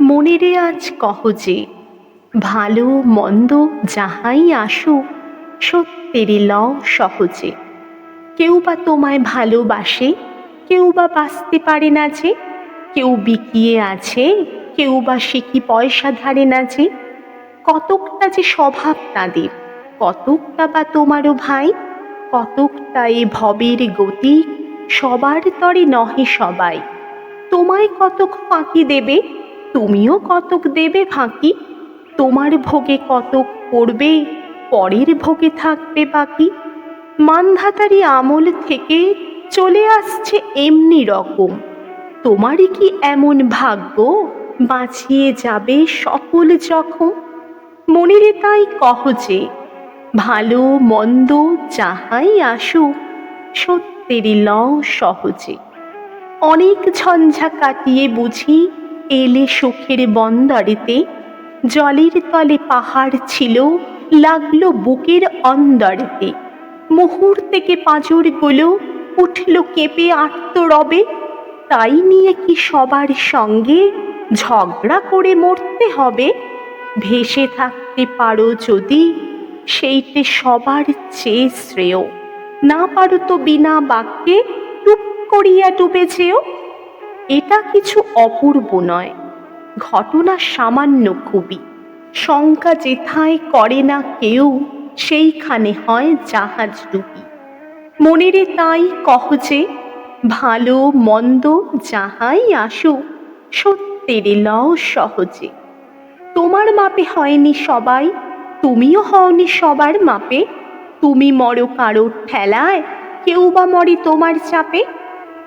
মনেরে আজ কহ যে, ভালো মন্দ যাহাই আসুক সত্যেরই লও সহজে। কেউ বা তোমায় ভালোবাসে, কেউ বা বাঁচতে পারে না যে, কেউ বিকিয়ে আছে, কেউ বা সে কি পয়সা ধারে না যে। কতকটা যে স্বভাব তাদের, কতকটা বা তোমারও ভাই, কতকটা এ ভবের গতি, সবার তরে নহে সবাই। তোমায় কতক ফাঁকি দেবে তুমিও কতক দেবে ফাঁকি? তোমার ভোগে কতক পড়বে, পরের ভোগে থাকবে বাকি। মানধাতারি আমল থেকে চলে আসছে এমনি রকম। তোমারই কি এমন ভাগ্য? বাঁচিয়ে যাবে সকল যখন মনেরে তাই কহ যে, ভালো মন্দ যাহাই আসুক সত্যেরই লও সহজে। অনেক ঝঞ্ঝা কাটিয়ে বুঝি এলে সুখের বন্দরেতে, জলের তলে পাহাড় ছিল, লাগল বুকের অন্দরেতে। মুহূর্তেকে পাঁজরগুলো উঠল কেঁপে আত্মরবে। তাই নিয়ে কি সবার সঙ্গে ঝগড়া করে মরতে হবে? ভেসে থাকতে পারো যদি, সেইটে সবার চেয়ে শ্রেয়। না পারো তো বিনা বাক্যে টুপ করিয়া ডুবে যেও। এটা কিছু অপূর্ব নয়। ঘটনা সামান্য খুবই। শঙ্কা যেথায় করে না কেউ, সেইখানে হয় জাহাজ ডুবি। মনেরে তাই কহ যে, ভালো মন্দ যাহাই আসুক, সত্যের লও সহজে। তোমার মাপে হয়নি সবাই, তুমিও হওনি সবার মাপে। তুমি মরো কারোর ঠেলায়, কেউ বা মরে তোমার চাপে।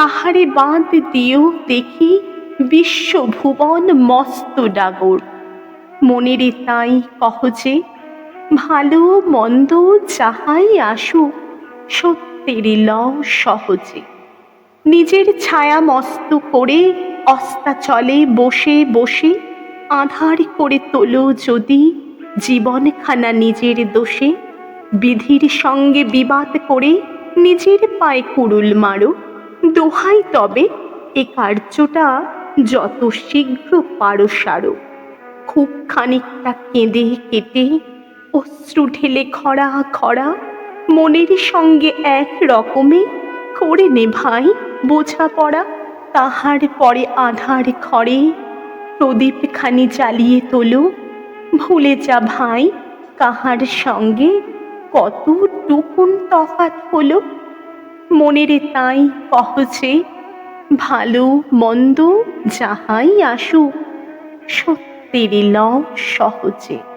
তাহারে বাঁধ দিয়েও দেখি বিশ্বভুবন মস্ত ডাগর। মনেরে তাই কহ যে, ভালো মন্দ যাহাই আসুক, সত্যের লও সহজে। নিজের ছায়া মস্ত করে অস্তাচলে বসে বসে, আধার করে তোলো যদি জীবনখানা নিজের দোষে। বিধির সঙ্গে বিবাদ করে নিজের পায়ে কুড়ুল মারো দোহাই তবে এ কার্যটা যত শীঘ্র পারো সারো। খুব খানিকটা কেঁদে কেটে অশ্রু ঢেলে খরা খরা মনের সঙ্গে এক রকমে করে নে ভাই বোঝাপড়া। তাহার পরে আধার ঘরে প্রদীপখানি জ্বালিয়ে তোলো। ভুলে যা ভাই, কাহার সঙ্গে কত টুকুন তফাত হলো? মনেরে তাই কহছে ভালো মন্দ যাহাই আসুক সত্যেরই লও সহজে।